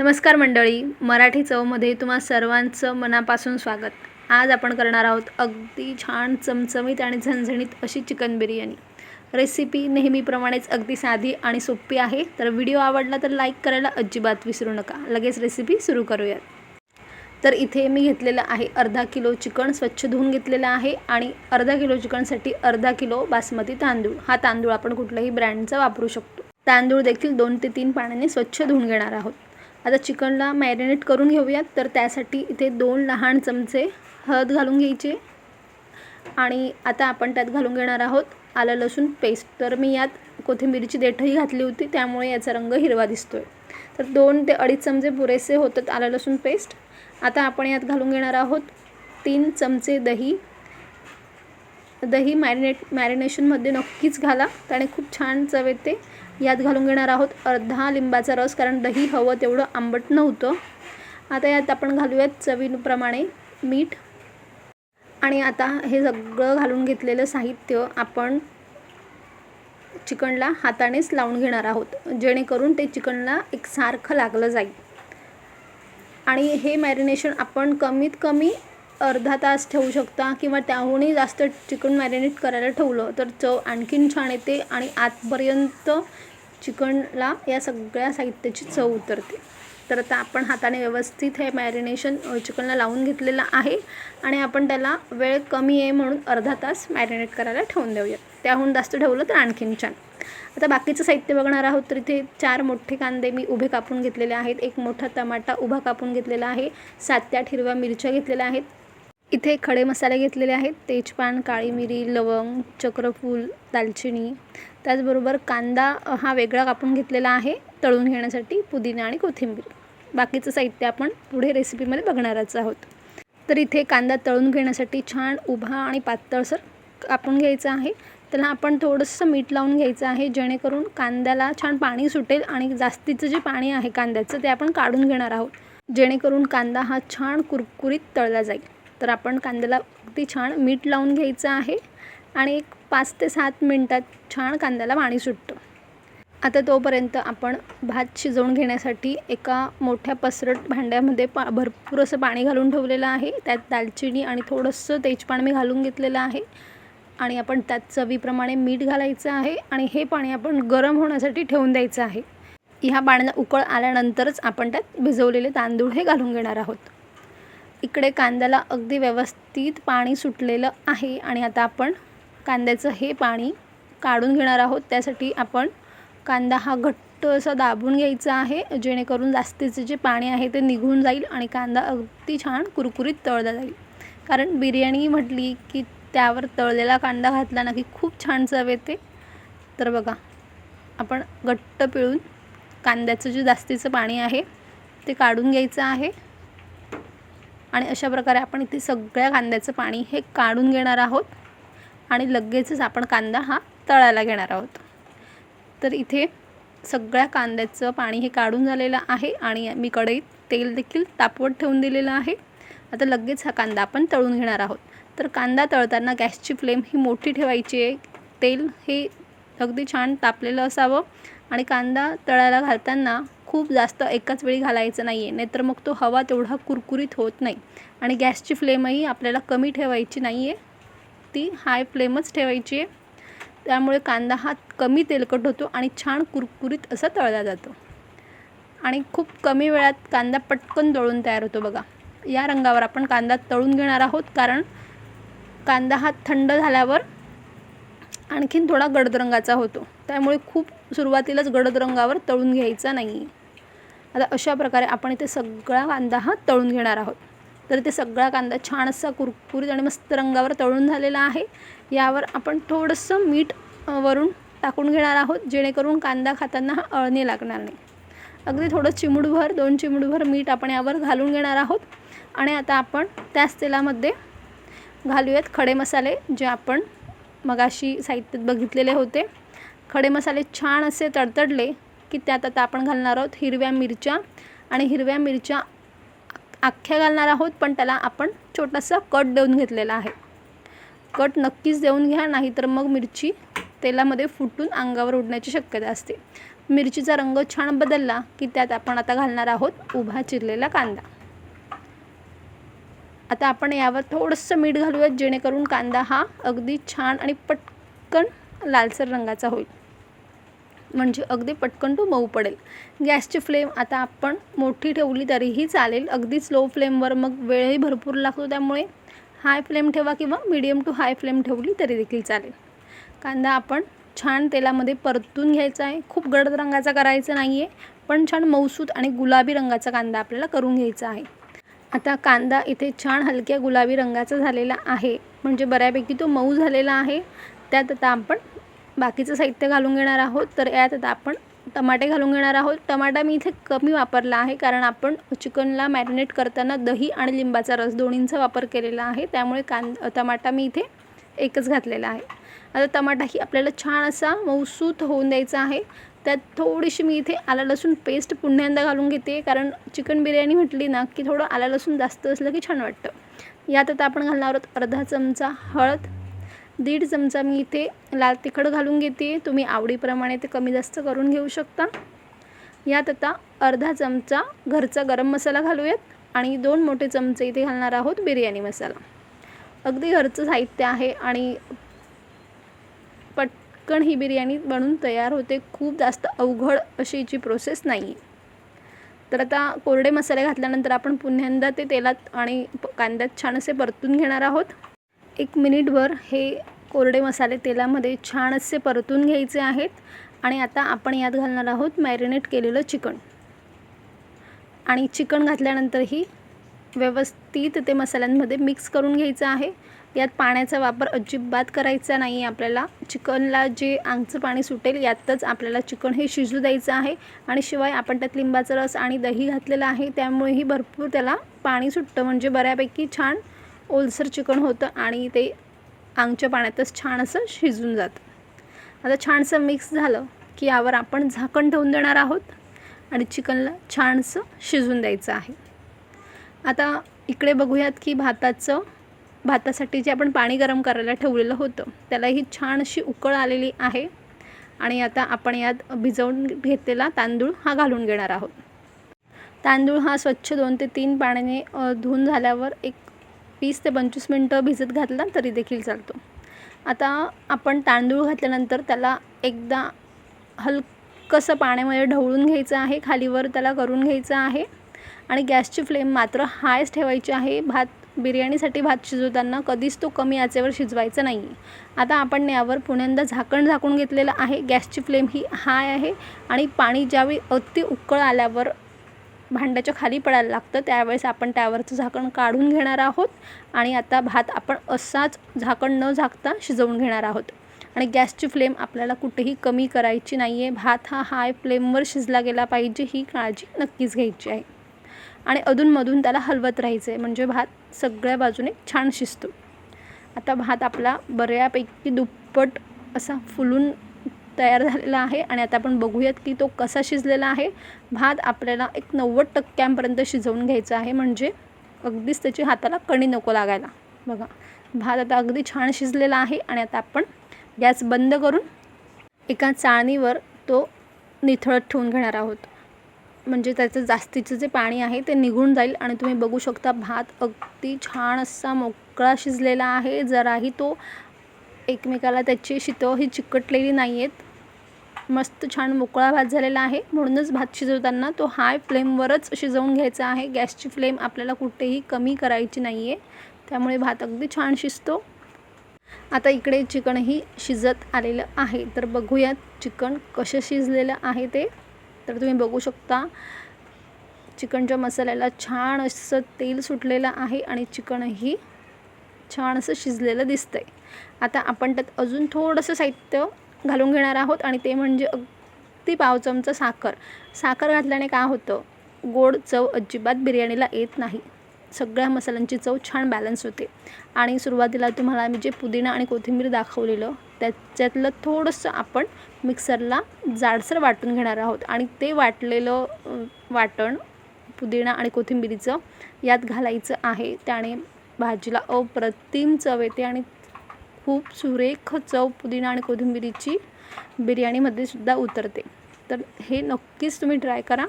नमस्कार मंडळी मराठी चवमध्ये तुम्हा सर्वांचं मनापासून स्वागत. आज आपण करणार आहोत अगदी छान चमचमीत आणि झणझणीत अशी चिकन बिर्याणी. रेसिपी नेहमीप्रमाणेच अगदी साधी आणि सोपी आहे. तर व्हिडिओ आवडला तर लाईक करायला अजिबात विसरू नका. लगेच रेसिपी सुरू करूयात. तर इथे मी घेतलेलं आहे अर्धा किलो चिकन स्वच्छ धुवून घेतलेलं आहे आणि अर्धा किलो चिकनसाठी अर्धा किलो बासमती तांदूळ. हा तांदूळ आपण कुठल्याही ब्रँडचा वापरू शकतो. तांदूळ देखील दोन ते तीन पाण्याने स्वच्छ धुवून घेणार आहोत. आता चिकनला मॅरिनेट करून घेऊयात. तर त्यासाठी इथे दोन लहान चमचे हळद घालून घ्यायचे. आणि आता आपण त्यात घालून घेणार आहोत आलं लसूण पेस्ट तर मी यात कोथिंबीरची देठही घातली होती त्यामुळे याचा रंग हिरवा दिसतो आहे तर दोन ते अडीच चमचे पुरेसे होतात आलं लसूण पेस्ट आता आपण यात घालून घेणार आहोत तीन चमचे दही दही मॅरिनेट मॅरिनेशनमध्ये नक्कीच घाला. त्याने खूप छान चव येते. यात घालून घेणार आहोत अर्धा लिंबाचा रस कारण दही हवं तेवढं आंबट नव्हतं. आता यात आपण घालूयात चवीप्रमाणे मीठ. आणि आता हे सगळं घालून घेतलेलं साहित्य आपण चिकनला हातानेच लावून घेणार आहोत जेणेकरून ते चिकनला एकसारखं लागलं जाईल. आणि हे मॅरिनेशन आपण कमीत कमी अर्धा तास ठेवू शकता किंवा त्याहूनही जास्त चिकन मॅरिनेट करायला ठेवलं तर चव आणखीन छान येते आणि आतपर्यंत चिकनला या सगळ्या साहित्याची चव उतरते. तर आता आपण हाताने व्यवस्थित हे मॅरिनेशन चिकनला लावून घेतलेलं आहे आणि आपण त्याला वेळ कमी आहे म्हणून अर्धा तास मॅरिनेट करायला ठेवून देऊयात. त्याहून जास्त ठेवलं तर आणखीन छान. आता बाकीचं साहित्य बघणार आहोत तर इथे चार मोठे कांदे मी उभे कापून घेतलेले आहेत. एक मोठा टमाटा उभा कापून घेतलेला आहे. सात ते आठ हिरव्या मिरच्या घेतलेल्या आहेत. इथे खडे मसाले घेतलेले आहेत. तेजपान काळी मिरी लवंग चक्रफूल दालचिनी. त्याचबरोबर कांदा हा वेगळा कापून घेतलेला आहे तळून घेण्यासाठी पुदिना आणि कोथिंबीर. बाकीचं साहित्य आपण पुढे रेसिपीमध्ये बघणारच आहोत. तर इथे कांदा तळून घेण्यासाठी छान उभा आणि पातळसर कापून घ्यायचा आहे. त्याला आपण थोडंसं मीठ लावून घ्यायचं आहे जेणेकरून कांद्याला छान पाणी सुटेल आणि जास्तीचं जे पाणी आहे कांद्याचं ते आपण काढून घेणार आहोत. जेणेकरून कांदा हा छान कुरकुरीत तळला जाईल. तर आपण कांद्याला अगदी छान मीठ लावून घ्यायचं आहे आणि एक पाच ते सात मिनटात छान कांद्याला पाणी सुटतं. आता तोपर्यंत आपण भात शिजवून घेण्यासाठी एका मोठ्या पसरट भांड्यामध्ये पा भरपूर असं पाणी घालून ठेवलेलं आहे. त्यात दालचिनी आणि थोडंसं तेजपान मी घालून घेतलेलं आहे. आणि आपण त्यात चवीप्रमाणे मीठ घालायचं आहे आणि हे पाणी आपण गरम होण्यासाठी ठेवून द्यायचं आहे. ह्या पाण्याला उकळ आल्यानंतरच आपण त्यात भिजवलेले तांदूळ हे घालून घेणार आहोत. इकडे कांद्याला अगदी व्यवस्थित पाणी सुटलेलं आहे आणि आता आपण कांद्याचं हे पाणी काढून घेणार आहोत. त्यासाठी आपण कांदा हा घट्ट असा दाबून घ्यायचा आहे जेणेकरून जास्तीचं जे पाणी आहे ते निघून जाईल आणि कांदा अगदी छान कुरकुरीत तळला जाईल. कारण बिर्याणी म्हटली की त्यावर तळलेला कांदा घातला ना की खूप छान चव येते. तर बघा आपण घट्ट पिळून कांद्याचं जे जास्तीचं पाणी आहे ते काढून घ्यायचं आहे. आणि अशा प्रकारे आपण इथे सगळ्या कांद्याचं पाणी हे काढून घेणार आहोत. आणि लगेचच आपण कांदा हा तळायला घेणार आहोत. तर इथे सगळ्या कांद्याचं पाणी हे काढून झालेलं आहे आणि मी कढईत तेल देखील तापवत ठेवून दिलेलं आहे. आता लगेच हा कांदा आपण तळून घेणार आहोत. तर कांदा तळताना गॅसची फ्लेम ही मोठी ठेवायची आहे. तेल हे अगदी छान तापलेलं असावं आणि कांदा तळायला घालताना खूप जास्त एकाच वेळी घालायचं नाही आहे नाहीतर मग तो हवा तेवढा कुरकुरीत होत नाही. आणि गॅसची फ्लेमही आपल्याला कमी ठेवायची नाही आहे ती हाय फ्लेमच ठेवायची आहे. त्यामुळे कांदा हा कमी तेलकट होतो आणि छान कुरकुरीत असा तळला जातो. आणि खूप कमी वेळात कांदा पटकन तळून तयार होतो बघा. या रंगावर आपण कांदा तळून घेणार आहोत कारण कांदा हा थंड झाल्यावर आणखीन थोडा गडद रंगाचा होतो. त्यामुळे खूप सुरुवातीलाच गडद रंगावर तळून घ्यायचा नाही आहे आता अशा प्रकारे आपण इथे सगळा कांदा हा तळून घेणार आहोत. तर ते सगळा कांदा छान असा कुरकुरीत आणि मस्त रंगावर तळून झालेला आहे. यावर आपण थोडंसं मीठ वरून टाकून घेणार आहोत जेणेकरून कांदा खाताना हा अळणी लागणार नाही. अगदी थोडं चिमूडभर दोन चिमूडभर मीठ आपण यावर घालून घेणार आहोत. आणि आता आपण त्याच तेलामध्ये घालूयात खडे मसाले जे आपण मगाशी साहित्यात बघितलेले होते. खडे मसाले छान असे तडतडले की त्यात आता आपण घालणार आहोत हिरव्या मिरच्या आणि हिरव्या मिरच्या अख्ख्या घालणार आहोत पण त्याला आपण छोटासा कट देऊन घेतलेला आहे. कट नक्कीच देऊन घ्या नाहीतर मग मिरची तेलामध्ये फुटून अंगावर उडण्याची शक्यता असते. मिरचीचा रंग छान बदलला की त्यात आपण आता घालणार आहोत उभा चिरलेला कांदा. आता आपण यावर थोडंसं मीठ घालूयात जेणेकरून कांदा हा अगदी छान आणि पटकन लालसर रंगाचा होईल. म्हणजे अगदी पटकन तो मऊ पडेल. गॅसची फ्लेम आता आपण मोठी ठेवली तरीही चालेल. अगदी स्लो फ्लेमवर मग वेळही भरपूर लागतो. त्यामुळे हाय फ्लेम ठेवा किंवा मिडियम टू हाय फ्लेम ठेवली तरी देखील चालेल. कांदा आपण छान तेलामध्ये परतून घ्यायचा आहे. खूप गडद रंगाचा करायचा नाही आहे पण छान मऊसूत आणि गुलाबी रंगाचा कांदा आपल्याला करून घ्यायचा आहे. आता कांदा इथे छान हलक्या गुलाबी रंगाचा झालेला आहे. म्हणजे बऱ्यापैकी तो मऊ झालेला आहे. त्यात आता आपण बाकीचं साहित्य घालून घेणार आहोत तर यात आता आपण टमाटे घालून घेणार आहोत. टमाटा मी इथे कमी वापरला आहे कारण आपण चिकनला मॅरिनेट करताना दही आणि लिंबाचा रस दोन्हींचा वापर केलेला आहे. त्यामुळे कां टमाटा मी इथे एकच घातलेला आहे. आता टमाटा ही आपल्याला छान असा मऊसूत होऊन द्यायचा आहे. त्यात थोडीशी मी इथे आला लसूण पेस्ट पुन्ह्यांदा घालून घेते कारण चिकन बिर्याणी म्हटली ना की थोडं आला लसूण जास्त असलं की छान वाटतं. यात आता आपण घालणार आहोत अर्धा चमचा हळद दीड चमचा मी इथे लाल तिखट घालून घेते. तुम्ही आवडीप्रमाणे ते कमी जास्त करून घेऊ शकता. यात आता अर्धा चमचा घरचा गरम मसाला घालूयात आणि दोन मोठे चमचे इथे घालणार आहोत बिर्याणी मसाला. अगदी घरचं साहित्य आहे आणि पटकन ही बिर्याणी बनून तयार होते. खूप जास्त अवघड अशी हिची प्रोसेस नाही आहे तर आता कोरडे मसाले घातल्यानंतर आपण पुन्ह्यांदा ते तेलात आणि कांद्यात छान असे परतून घेणार आहोत. एक मिनिटभर हे कोरडे मसाले तेलामध्ये छान असे परतून घ्यायचे आहेत आणि आता आपण यात घालणार आहोत मॅरिनेट केलेलं चिकन. आणि चिकन घातल्यानंतरही व्यवस्थित ते मसाल्यांमध्ये मिक्स करून घ्यायचं आहे. यात पाण्याचा वापर अजिबात करायचा नाही आहे आपल्याला. चिकनला जे आंगचं पाणी सुटेल यातच आपल्याला चिकन हे शिजू द्यायचं आहे. आणि शिवाय आपण त्यात लिंबाचा रस आणि दही घातलेलं आहे त्यामुळेही भरपूर त्याला पाणी सुटतं. म्हणजे बऱ्यापैकी छान ओलसर चिकन होतं आणि ते आंगच्या पाण्यातच छान असं शिजून जातं. आता छानसं मिक्स झालं की यावर आपण झाकण ठेवून देणार आहोत आणि चिकनला छानसं शिजून द्यायचं आहे. आता इकडे बघूयात की भाताचं भातासाठी जे आपण पाणी गरम करायला ठेवलेलं होतं त्यालाही छान अशी उकळ आलेली आहे आणि आता आपण यात भिजवून घेतलेला तांदूळ हा घालून घेणार आहोत. तांदूळ हा स्वच्छ दोन ते तीन पाण्याने धुऊन धुवून झाल्यावर एक वीस ते पंचवीस मिनटं भिजत घातला तरी देखील चालतो. आता आपण तांदूळ घातल्यानंतर त्याला एकदा हलकंसं पाण्यामध्ये ढवळून घ्यायचं आहे खालीवर त्याला करून घ्यायचं आहे आणि गॅसची फ्लेम मात्र हायच ठेवायची आहे. भात बिर्याणीसाठी भात शिजवताना कधीच तो कमी आचेवर शिजवायचा नाही. आता आपण यावर पुण्यांदा झाकण झाकून घेतलेलं आहे. गॅसची फ्लेम ही हाय आहे आणि पाणी ज्यावेळी अति उकळ आल्यावर भांड्याच्या खाली पडायला लागतं. त्यावेळेस आपण त्यावरचं झाकण काढून घेणार आहोत आणि आता भात आपण असाच झाकण न झाकता शिजवून घेणार आहोत. आणि गॅसची फ्लेम आपल्याला कुठेही कमी करायची नाही आहे भात हा हाय फ्लेमवर शिजला गेला पाहिजे ही काळजी नक्कीच घ्यायची आहे. आणि अधूनमधून त्याला हलवत राहायचं आहे म्हणजे भात सगळ्या बाजूने छान शिजतो. आता भात आपला बऱ्यापैकी दुप्पट असा फुलून तयार झालेला आहे आणि आता आपण बघूयात की तो कसा शिजलेला आहे. भात आपल्याला एक नव्वद टक्क्यांपर्यंत शिजवून घ्यायचा आहे. म्हणजे अगदीच त्याची हाताला कणी नको लागायला. बघा भात आता अगदी छान शिजलेला आहे आणि आता आपण गॅस बंद करून एका चाळणीवर तो निथळत ठेवून घेणार आहोत. म्हणजे त्याचं जास्तीचं जे पाणी आहे ते निघून जाईल आणि तुम्ही बघू शकता भात अगदी छान असा मोकळा शिजलेला आहे. जराही तो एकमेकाला त्याची शितं ही चिकटलेली नाही आहेत मस्त छान मोकळा भात झालेला आहे. म्हणूनच भात शिजवताना तो हाय फ्लेमवरच शिजवून घ्यायचा आहे. गॅसची फ्लेम आपल्याला कुठेही कमी करायची नाही आहे त्यामुळे भात अगदी छान शिजतो. आता इकडे चिकनही शिजत आलेलं आहे. तर बघूयात चिकन कसं शिजलेलं आहे ते. तर तुम्ही बघू शकता चिकनच्या मसाल्याला छान असं तेल सुटलेलं आहे आणि चिकनही छान असं शिजलेलं दिसतंय. आता आपण त्यात अजून थोडंसं साहित्य घालून घेणार आहोत आणि ते म्हणजे अगदी पाव चमचा साखर. साखर घातल्याने काय होतं? गोड चव अजिबात बिर्याणीला येत नाही. सगळ्या मसाल्यांची चव छान बॅलन्स होते. आणि सुरुवातीला तुम्हाला मी जे पुदिना आणि कोथिंबीर दाखवलेलं त्याच्यातलं थोडंसं आपण मिक्सरला जाडसर वाटून घेणार आहोत. आणि ते वाटलेलं वाटण पुदिना आणि कोथिंबीरीचं यात घालायचं आहे. त्याने भाजीला अप्रतिम चव येते आणि खूप सुरेख चव पुदिना आणि कोथिंबिरीची बिर्याणीमध्ये सुद्धा उतरते. तर हे नक्कीच तुम्ही ट्राय करा.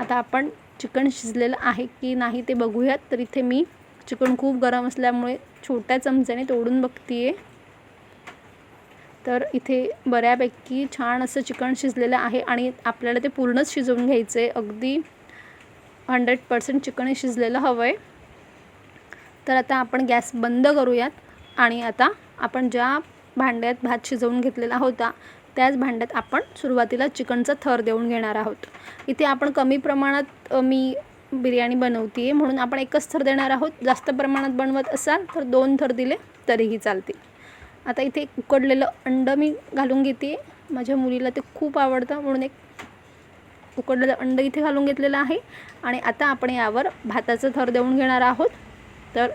आता आपण चिकन शिजलेलं आहे की नाही ते बघूयात. तर इथे मी चिकन खूप गरम असल्यामुळे छोट्या चमच्याने तोडून बघते आहे तर इथे बऱ्यापैकी छान असं चिकन शिजलेलं आहे आणि आपल्याला ते पूर्णच शिजवून घ्यायचं आहे अगदी हंड्रेड पर्सेंट चिकन शिजलेलं हवं आहे तर आता आपण गॅस बंद करूयात. आणि आता आपण ज्या भांड्यात भात शिजवून घेतलेला होता त्याच भांड्यात आपण सुरुवातीला चिकनचा थर देऊन घेणार आहोत. इथे आपण कमी प्रमाणात मी बिर्याणी बनवते आहे म्हणून आपण एकच थर देणार आहोत. जास्त प्रमाणात बनवत असाल तर दोन थर दिले तरीही चालतील. आता इथे एक उकडलेलं अंड मी घालून घेते माझ्या मुलीला ते खूप आवडतं म्हणून एक उकडलेलं अंड इथे घालून घेतलेलं आहे. आणि आता आपण यावर भाताचं थर देऊन घेणार आहोत. तर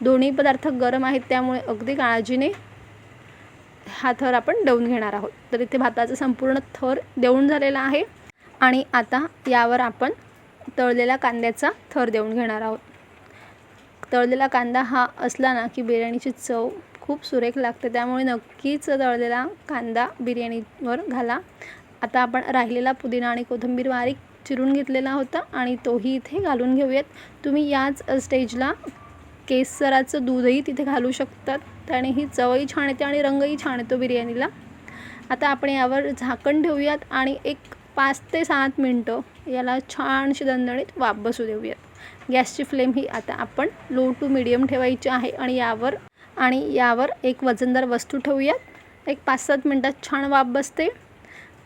दोन्ही पदार्थ गरम आहेत त्यामुळे अगदी काळजीने हा थर आपण देऊन घेणार आहोत. तर इथे भाताचा संपूर्ण थर देऊन झालेला आहे आणि आता यावर आपण तळलेला कांद्याचा थर देऊन घेणार आहोत. तळलेला कांदा हा असला ना की बिर्याणीची चव खूप सुरेख लागते त्यामुळे नक्कीच तळलेला कांदा बिर्याणीवर घाला. आता आपण राहिलेला पुदिना आणि कोथिंबीर बारीक चिरून घेतलेला होता आणि तोही इथे घालून घेऊयात. तुम्ही याच स्टेजला केसराचं दूधही तिथे घालू शकतात. त्याने ही चवही छान येते आणि रंगही छान येतो बिर्याणीला. आता आपण यावर झाकण ठेवूयात आणि एक पाच ते सात मिनटं याला छानशी दणदणीत वाफ बसू देऊयात. गॅसची फ्लेम ही आता आपण लो टू मिडियम ठेवायची आहे आणि यावर आणि यावर एक वजनदार वस्तू ठेवूयात. एक पाच सात मिनटात छान वाफ बसते.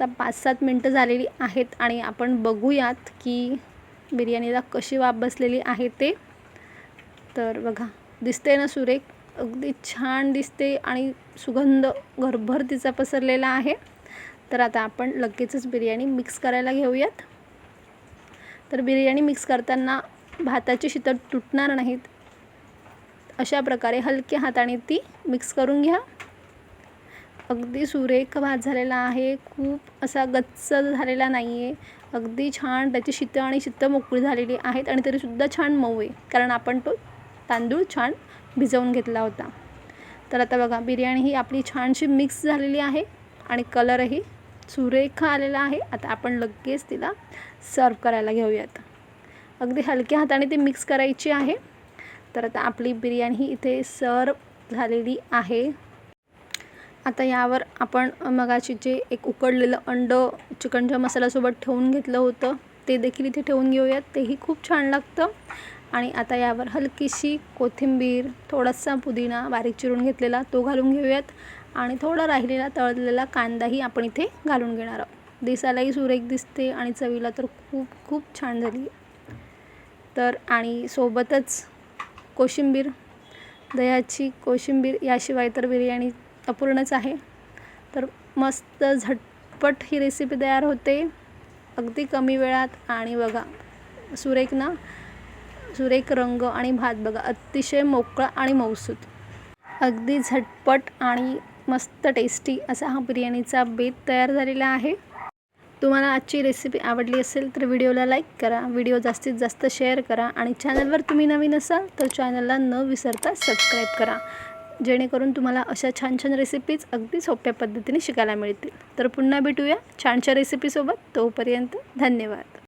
तर पाच सात मिनटं झालेली आहेत आणि आपण बघूयात की बिर्याणीला कशी वाफ बसलेली आहे ते. तर बघा दिसते ना सुरेख? अगदी छान दिसते आणि सुगंध घरभर तिचा पसरलेला आहे. तर आता आपण लगेचच बिर्याणी मिक्स करायला घेऊयात. तर बिर्याणी मिक्स करताना भाताची शितळ तुटणार नाहीत. अशा प्रकारे हलक्या हाताने ती मिक्स करून घ्या. अगदी सुरेख भात झालेला आहे. खूप असा गच्च झालेला नाही आहे अगदी छान त्याची शितं आणि शितं मोकळी झालेली आहेत आणि तरीसुद्धा छान मऊ आहे. कारण आपण तो तांदूळ छान भिजवून घेतला होता. तर आता बघा बिर्याणी ही आपली छानशी मिक्स झालेली आहे आणि कलरही सुरेख आलेला आहे. आता आपण लगेच तिला सर्व करायला घेऊयात. अगदी हलक्या हाताने ती मिक्स करायची आहे. तर आता आपली बिर्याणी ही इथे सर्व झालेली आहे. आता यावर आपण मगाची जे एक उकडलेलं अंड चिकनच्या मसाल्यासोबत ठेवून घेतलं होतं ते देखील इथे ठेवून घेऊयात. तेही खूप छान लागतं. आणि आता यावर हलकीशी कोथिंबीर थोडासा पुदिना बारीक चिरून घेतलेला तो घालून घेऊयात. आणि थोडा राहिलेला तळलेला कांदाही आपण इथे घालून घेणार आहोत. दिसायलाही सुरेख दिसते आणि चवीला तर खूप खूप छान झाली. तर आणि सोबतच कोशिंबीर दह्याची कोशिंबीर याशिवाय तर बिर्याणी अपूर्णच आहे. तर मस्त झटपट ही रेसिपी तयार होते. अगदी कमी वेळात आणि बघा सुरेख ना? सुरेख रंग आणि भात बघा अतिशय मोकळा आणि मौसूत अगदी झटपट आणि मस्त टेस्टी असा हा बिर्याणीचा बेत तयार झालेला आहे. तुम्हाला आजची रेसिपी आवडली असेल तर व्हिडिओला लाईक करा व्हिडिओ जास्तीत जास्त शेअर करा आणि चॅनलवर तुम्ही नवीन असाल तर चॅनलला न विसरता सबस्क्राईब करा. जेणेकरून तुम्हाला अशा छान छान रेसिपीज अगदी सोप्या पद्धतीने शिकायला मिळतील. तर पुन्हा भेटूया छानशा रेसिपीसोबत तोपर्यंत धन्यवाद.